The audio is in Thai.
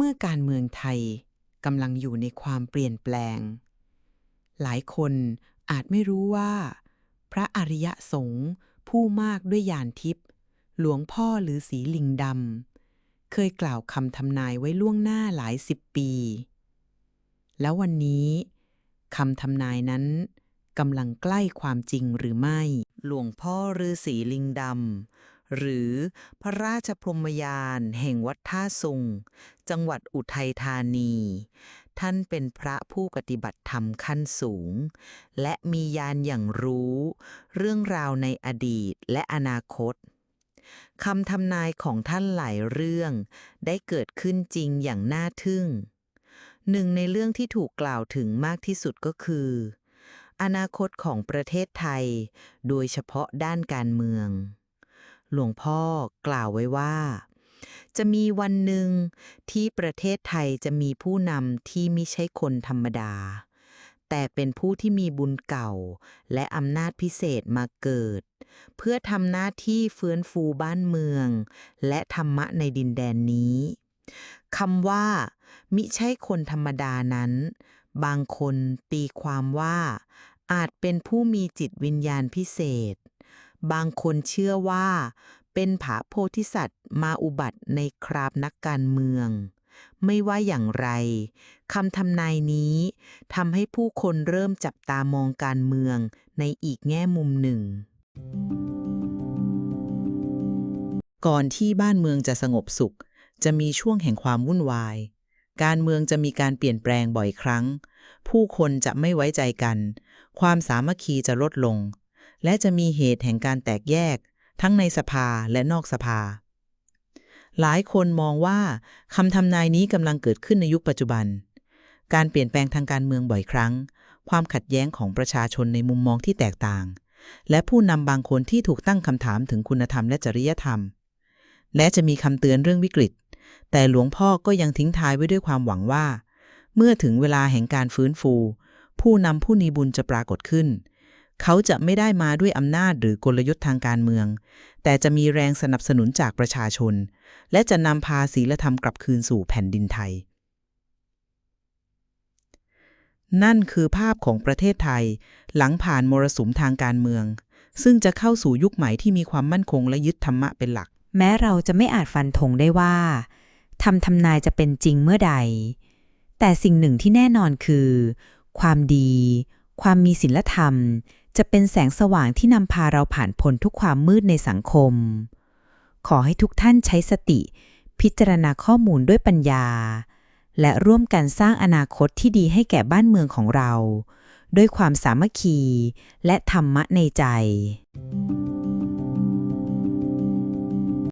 เมื่อการเมืองไทยกำลังอยู่ในความเปลี่ยนแปลง หลายคนอาจไม่รู้ว่า พระอริยสงฆ์ผู้มากด้วยญาณทิพย์หลวงพ่อหรือสีลิงดำเคยกล่าวคำทำนายไว้ล่วงหน้าหลายสิบปี แล้ววันนี้คำทำนายนั้นกำลังใกล้ความจริงหรือไม่ หลวงพ่อฤาษีลิงดำ หรือพระราชพรหมยานแห่งวัดท่าสุง จังหวัดอุทัยธานี ท่านเป็นพระผู้ปฏิบัติธรรมขั้นสูง และมียานอย่างรู้ เรื่องราวในอดีตและอนาคตคำทำนายของท่านหลายเรื่อง ได้เกิดขึ้นจริงอย่างน่าทึ่ง หนึ่งในเรื่องที่ถูกกล่าวถึงมากที่สุดก็คือ อนาคตของประเทศไทย โดยเฉพาะด้านการเมือง หลวงพ่อกล่าวไว้ว่า จะมีวันหนึ่งที่ประเทศไทยจะมีผู้นำที่ไม่ใช่คนธรรมดา แต่เป็นผู้ที่มีบุญเก่า และอำนาจพิเศษมาเกิด เพื่อทำหน้าที่ฟื้นฟูบ้านเมือง และธรรมะในดินแดนนี้คำว่า มิใช่คนธรรมดานั้น บางคนตีความว่า อาจเป็นผู้มีจิตวิญญาณพิเศษ บางคนเชื่อว่า เป็นผาโพธิสัตว์มาอุบัติในคราบนักการเมือง ไม่ว่าอย่างไรคำทำนายนี้ทำให้ผู้คนเริ่มจับตามองการเมืองในอีกแง่มุมหนึ่ง ก่อนที่บ้านเมืองจะสงบสุข จะมีช่วงแห่งความวุ่นวาย การเมืองจะมีการเปลี่ยนแปลงบ่อยครั้ง ผู้คนจะไม่ไว้ใจกัน ความสามัคคีจะลดลง และจะมีเหตุแห่งการแตกแยก ทั้งในสภาและนอกสภา หลายคนมองว่าคำทำนายนี้กำลังเกิดขึ้นในยุคปัจจุบัน การเปลี่ยนแปลงทางการเมืองบ่อยครั้ง ความขัดแย้งของประชาชนในมุมมองที่แตกต่าง และผู้นำบางคนที่ถูกตั้งคำถามถึงคุณธรรมและจริยธรรม และจะมีคำเตือนเรื่องวิกฤต แต่หลวงพ่อก็ยังทิ้งท้ายไว้ด้วยความหวังว่า เมื่อถึงเวลาแห่งการฟื้นฟู ผู้นำผู้มีบุญจะปรากฏขึ้น เขาจะไม่ได้มาด้วยอำนาจหรือกลยุทธ์ทางการเมือง แต่จะมีแรงสนับสนุนจากประชาชน และจะนำพาศีลธรรมกลับคืนสู่แผ่นดินไทย นั่นคือภาพของประเทศไทย หลังผ่านมรสุมทางการเมือง ซึ่งจะเข้าสู่ยุคใหม่ที่มีความมั่นคงและยึดธรรมะเป็นหลัก แม้เราจะไม่อาจฟันธงได้ว่าทำทำนายจะเป็นจริงเมื่อใด แต่สิ่งหนึ่งที่แน่นอนคือ ความดี ความมีศีลธรรม จะเป็นแสงสว่างที่นำพาเราผ่านพ้นทุกความมืดในสังคม ขอให้ทุกท่านใช้สติ พิจารณาข้อมูลด้วยปัญญา และร่วมกันสร้างอนาคตที่ดีให้แก่บ้านเมืองของเรา ด้วยความสามัคคี และธรรมะในใจ